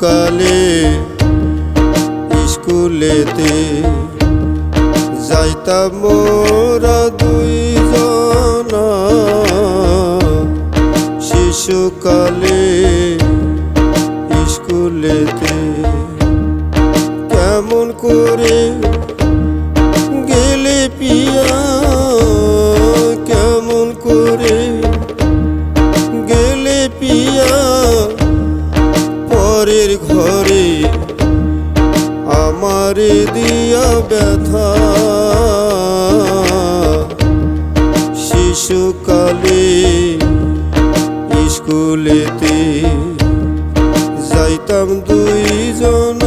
কালে স্কুলেতে যাইতাম মোরা আমারে দিয়া ব্যথা। শিশুকালে স্কুলেতে যাইতাম দুইজনা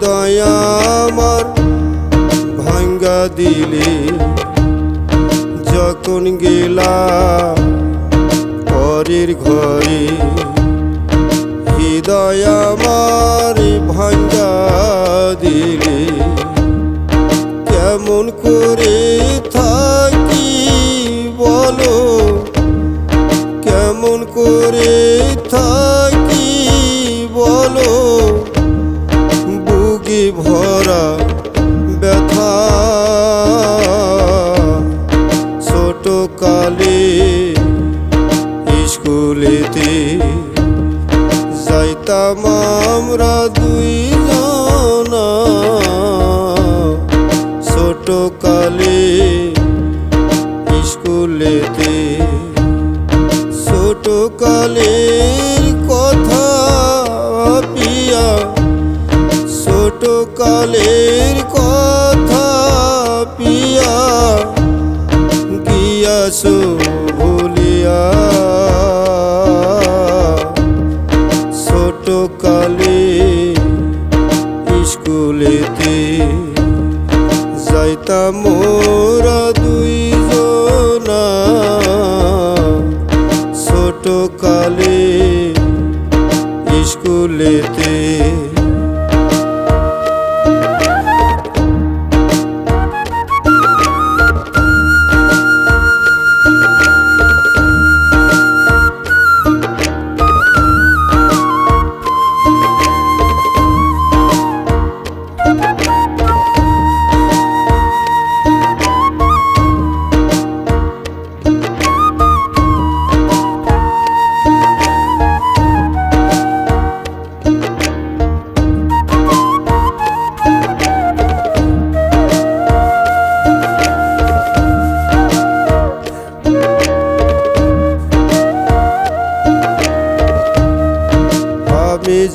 হৃদয় আমার ভাঙ্গা দিলে যখন গেলা পরের ঘরে, হৃদয় আমার ভাঙ্গা দিলে কেমন করে থাকি বলো? কেমন করে স্কুলেতে যাইতাম আমরা দুই জনা ছোট কালে স্কুলেতে ছোট কালের কথা পিয়া ছোট কালের কথা পিয়া গিয়াছো। যাইতাম মোরা দুইজনা। ছোট কালে স্কুলেতে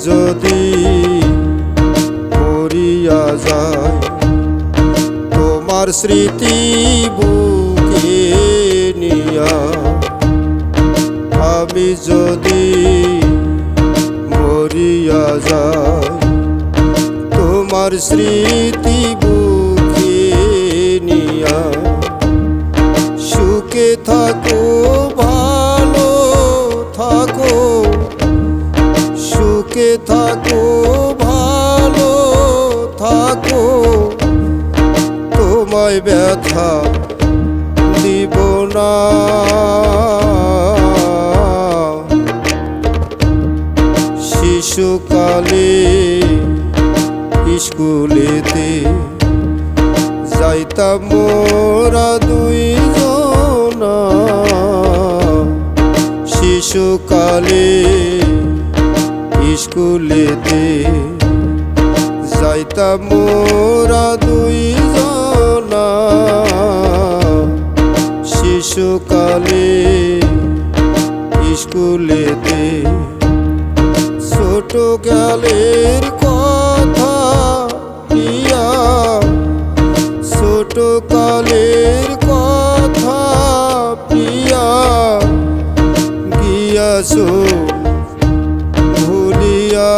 যদি করিয়া যায় তোমার স্মৃতি নিয়া আমি যদি মরিয়া যায় তোমার স্মৃতি তোমায় ব্যথা দিব না। শিশুকালে স্কুলেতে যাইতাম মোরা দুইজনা। শিশুকালে স্কুলেতে যাইতাম মোরা দুইজনা শিশুকালে স্কুলেতে ছোট কালের কথা প্রিয়া ছোট কালের কথা পিয়া গিয়াছো ভুলিয়া।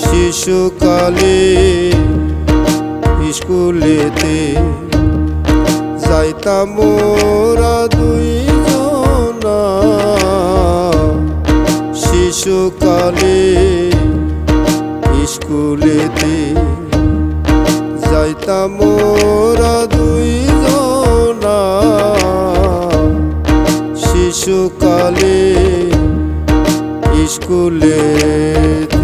শিশুকালে স্কুলেতে যাইতাম মোরা দুই জনা শিশুকালে স্কুলেতে যাইতাম মোরা দুই জনা শিশুকালে স্কুলেতে